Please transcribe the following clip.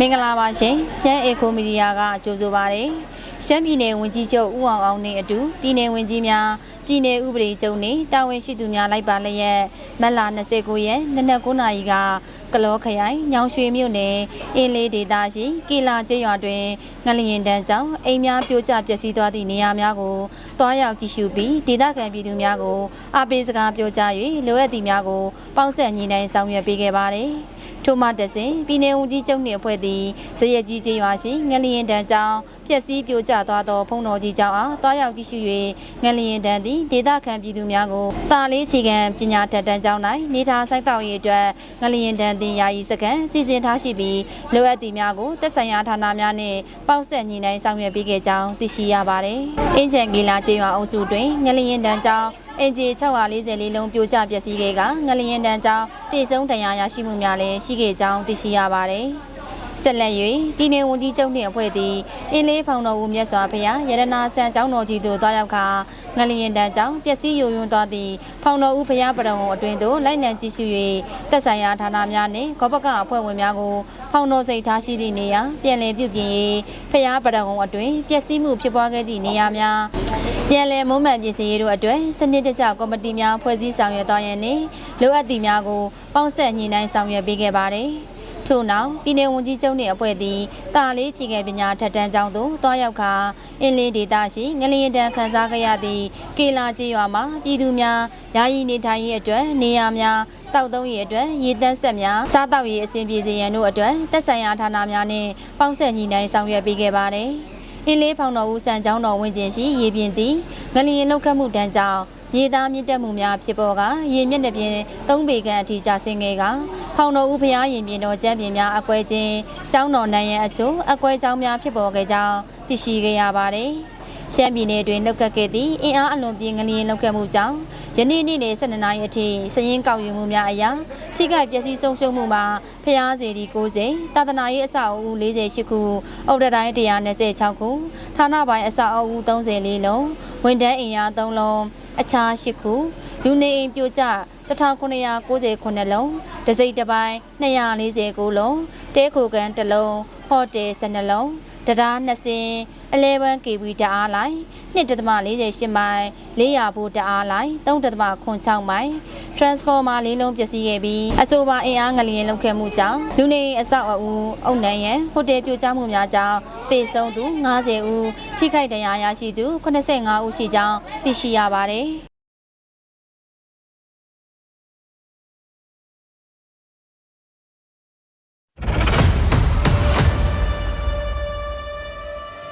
မင်္ဂလာပါရှင်ရှမ်းအေကိုမီဒီယာကကြိုဆိုပါရယ်ရှမ်းပြည်နယ်ဝန်ကြီးချုပ်ဦးအောင်အောင်နဲ့အတူပြည်နယ်ဝန်ကြီးများပြည်နယ်ဥပဒေချုပ်နဲ့တာဝန်ရှိသူများလိုက်ပါလျက်မက်လာ29ရက်နနက်9နာရီကကလောခရိုင်ညောင်ရွှေမြို့နယ်အင်းလေးဒေသရှိကီလာကျေးရွာတွင်ငလျင်တန်းကြောင့်အိမ်များပြိုကျပျက်စီးသွားသည့်နေရာများကိုတွားရောက်ကြည့်ရှုပြီးဒေသခံပြည်သူများကိုအားပေးစကားပြောကြား၍လိုအပ်သည့်များကိုပေါင်းဆက်ညီနိုင်ဆောင်ရွက်ပေးခဲ့ပါတယ်။ ထို့မှတဆင်ပြည်내ဝန်ကြီးချုပ်နှင့်အဖွဲ့သည်ဇရက်ကြီးကျေးရွာရှိငလျင်တန်းကြောင်းပျက်စီးပြိုကျသွားသောဖုံတော်ကြီးကျောင်းအားတွားရောက်ကြည့်ရှု၍ငလျင်တန်းသည်ဒေသခံပြည်သူများကိုတာလေးချီကံပညာတတ်တန်းကျောင်း၌နေထားဆိုင်တောက်ရေးအတွက်ငလျင်တန်းသည်ယာယီစကန်စီစဉ်ထားရှိပြီးလိုအပ်သည့်များကိုသက်ဆိုင်ရာဌာနများနှင့်ပေါင်းဆက်ညီနိုင်ဆောင်ရွက်ပေးခဲ့ကြောင်းသိရှိရပါသည်။အင်းချန်ကီလာကျေးရွာအုပ်စုတွင်ငလျင်တန်းကျောင်း အင်ဂျီ644လုံးပြိုကျပျက်စီးခဲ့ကငလျင်တန်းကြောင်းတည်ဆုံးတရားရရှိမှုများလည်းရှိခဲ့ကြောင်းသိရှိရပါတယ်။ဆက်လက်၍ပြည်내ဝန်ကြီးချုပ်နှင့်အဖွဲ့သည်အင်းလေးဖောင်တော်ဦးမြတ်စွာဘုရားရတနာဆန်ကျောင်းတော်ကြီးသို့တွားရောက်ခါငလျင်တန်းကြောင်းပျက်စီးယိုယွင်းသွားသည့်ဖောင်တော်ဦးဘုရားပရဝုံအတွင်သို့လိုက်လံကြည့်ရှု၍သက်ဆိုင်ရာဌာနများနှင့်ကောပကအဖွဲ့ဝင်များကိုဖောင်တော်စိတ်ထားရှိသည့်နေရာပြန်လည်ပြုပြင်၍ဘုရားပရဝုံအတွင်ပျက်စီးမှုဖြစ်ပွားခဲ့သည့်နေရာများ ပြန်လည်မုံမှန်ပြင်ဆင်ရေးတို့အတွက်စနစ်တကျကော်မတီများဖွဲ့စည်းဆောင်ရွက်သွားရန်နှင့်လိုအပ်သည့်များကိုပေါင်းဆက်ညှိနှိုင်းဆောင်ရွက်ပေးခဲ့ပါတယ်။ထို့နောက်ပြည်내ဝန်ကြီးချုပ်နှင့်အဖွဲ့သည်တာလေးချီငယ်ပညာထက်တန်းကျောင်းသို့တွားရောက်ခါအင်းလင်းဒေသရှိငလျင်တန်းခန်းစားကြရသည့်ကေလာကျေးရွာမှာပြည်သူများယာယီနေထိုင်ရေးအတွက်နေရာများတောက်သုံးရေးအတွက်ရေတန်းဆက်များစားတောက်ရေးအဆင်ပြေစေရန်တို့အတွက်သက်ဆိုင်ရာဌာနများနှင့်ပေါင်းဆက်ညှိနှိုင်းဆောင်ရွက်ပေးခဲ့ပါတယ်။ အင်းလေးဖောင်တော်ဦးစံကျောင်းတော်ဝင်းကျင်ရှိရေပြင်သည်ငလျင်လောက်ခတ်မှုတန်းကြောင့်ရေသားမြင့်တက်မှုများဖြစ်ပေါ်ကရေမျက်နှာပြင်၃ပေခန့်အထိကျဆင်းခဲ့ကဖောင်တော်ဦးဖျားရင်ပြင်တော်ကျမ်းပြင်များအကွဲခြင်းကျောင်းတော်နိုင်ရန်အချို့အကွဲကျောင်းများဖြစ်ပေါ်ခဲ့ကြောင်းသိရှိခဲ့ရပါတယ်။ရှမ်းပြည်နယ်တွင်နှုတ်ကပ်ခဲ့သည့်အင်အားအလွန်ပြင်းငလျင်လောက်ခတ်မှုကြောင့် ယနေ့နေ့နေ12နာရီအထိစည်ရင်းကောက်ယူမှုများအရာထိခိုက်ပျက်စီးဆုံးရှုံးမှုမှာဖျားစီဒီ90တာသနာရေးအဆောက်အဦ48ခုအုတ်တတိုင်း126ခုဌာနပိုင်းအဆောက်အဦ34လုံးဝန်တန်းအင်အား3လုံးအခြား8ခုလူနေအိမ်ပြိုကျ1998လုံးတစိမ့်တစ်ပိုင်း249လုံးတဲခိုကန်1လုံးဟိုတယ်12လုံး တရား2စင်း11 KB တအားလိုက်1.48မိုင်400ဘူတအားလိုက်3.86မိုင် transformer လေးလုံးပျက်စီးခဲ့ပြီးအဆိုပါအင်အားငလျင်လောက်ခဲ့မှုကြောင့်လူနေအဆောက်အဦအုပ်နှံရန်ဟိုတယ်ပြိုကျမှုများကြောင့်သေဆုံးသူ90ဦးထိခိုက်ဒဏ်ရာရရှိသူ85ဦးရှိကြောင်းသိရှိရပါတယ်။